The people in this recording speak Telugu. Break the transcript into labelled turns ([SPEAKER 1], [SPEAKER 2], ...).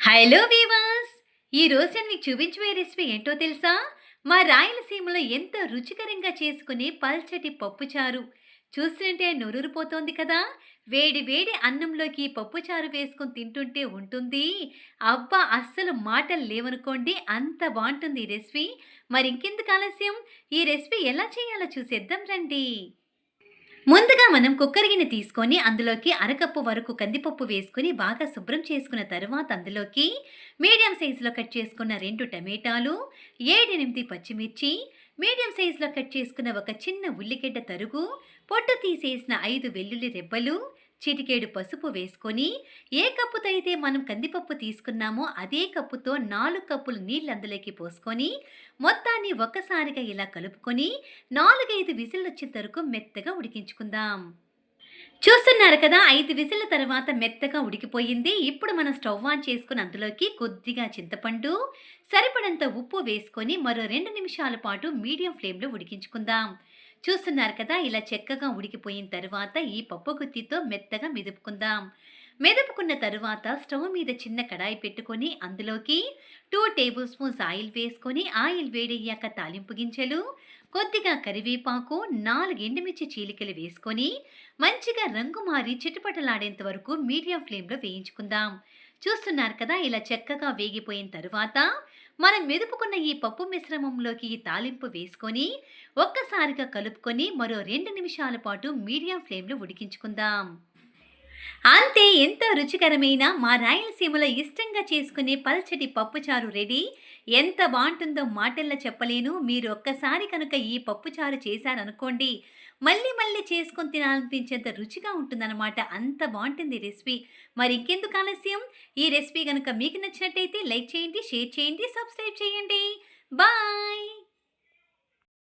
[SPEAKER 1] హలో వీవర్స్ ఈరోజు నేను మీకు చూపించబోయే రెసిపీ ఏంటో తెలుసా? మా రాయలసీమలో ఎంతో రుచికరంగా చేసుకునే పల్చటి పప్పుచారు. చూస్తుంటే నొరూరిపోతోంది కదా? వేడి వేడి అన్నంలోకి పప్పుచారు వేసుకొని తింటుంటే ఉంటుంది. అబ్బా అస్సలు మాటలు లేవనుకోండి. అంత బాగుంటుంది ఈ రెసిపీ. మరి ఇంకెందుకు ఆలస్యం? ఈ రెసిపీ ఎలా చేయాలో చూసేద్దాం రండి. ముందుగా మనం కుక్కర్ గిన్నె తీసుకొని అందులోకి అరకప్పు వరకు కందిపప్పు వేసుకొని బాగా శుభ్రం చేసుకున్న తర్వాత అందులోకి మీడియం సైజులో కట్ చేసుకున్న రెండు టమాటాలు ఏడెనిమిది పచ్చిమిర్చి మీడియం సైజులో కట్ చేసుకున్న ఒక చిన్న ఉల్లిగడ్డ తరుగు పొట్టు తీసేసిన ఐదు వెల్లుల్లి రెబ్బలు చిటికేడు పసుపు వేసుకొని ఏ కప్పుతో అయితే మనం కందిపప్పు తీసుకున్నామో అదే కప్పుతో నాలుగు కప్పులు నీళ్ళు అందులోకి పోసుకొని మొత్తాన్ని ఒక్కసారిగా ఇలా కలుపుకొని నాలుగైదు విజిల్లు వచ్చే వరకు మెత్తగా ఉడికించుకుందాం. చూస్తున్నారు కదా ఐదు విజిల్ల తర్వాత మెత్తగా ఉడికిపోయింది. ఇప్పుడు మనం స్టవ్ ఆన్ చేసుకుని అందులోకి కొద్దిగా చింతపండు సరిపడంత ఉప్పు వేసుకొని మరో రెండు నిమిషాల పాటు మీడియం ఫ్లేమ్లో ఉడికించుకుందాం. చూస్తున్నారు కదా ఇలా చెక్కగా ఉడికిపోయిన తర్వాత ఈ పప్పు గుత్తితో మెత్తగా మెదుపుకుందాం. మెదుపుకున్న తరువాత స్టవ్ మీద చిన్న కడాయి పెట్టుకొని అందులోకి టూ టేబుల్ స్పూన్స్ ఆయిల్ వేసుకొని ఆయిల్ వేడయ్యాక తాలింపు గింజలు కొద్దిగా కరివేపాకు నాలుగు ఎండుమిర్చి చీలికలు వేసుకొని మంచిగా రంగు మారి చిటపటలాడేంత వరకు మీడియం ఫ్లేమ్లో వేయించుకుందాం. చూస్తున్నారు కదా ఇలా చక్కగా వేగిపోయిన తరువాత మనం మెదుపుకున్న ఈ పప్పు మిశ్రమంలోకి ఈ తాలింపు వేసుకొని ఒక్కసారిగా కలుపుకొని మరో రెండు నిమిషాల పాటు మీడియం ఫ్లేమ్లో ఉడికించుకుందాం. అంతే ఎంతో రుచికరమైన మా రాయలసీమలో ఇష్టంగా చేసుకునే పల్చటి పప్పుచారు రెడీ. ఎంత బాగుంటుందో మాటల్లో చెప్పలేను. మీరు ఒక్కసారి కనుక ఈ పప్పుచారు చేశారనుకోండి మళ్ళీ మళ్ళీ చేసుకొని తినాలనిపించేంత రుచిగా ఉంటుందన్నమాట. అంత బాగుంటుంది రెసిపీ. మరి ఇంకెందుకు ఆలస్యం? ఈ రెసిపీ కనుక మీకు నచ్చినట్టయితే లైక్ చేయండి షేర్ చేయండి సబ్స్క్రైబ్ చేయండి. బాయ్!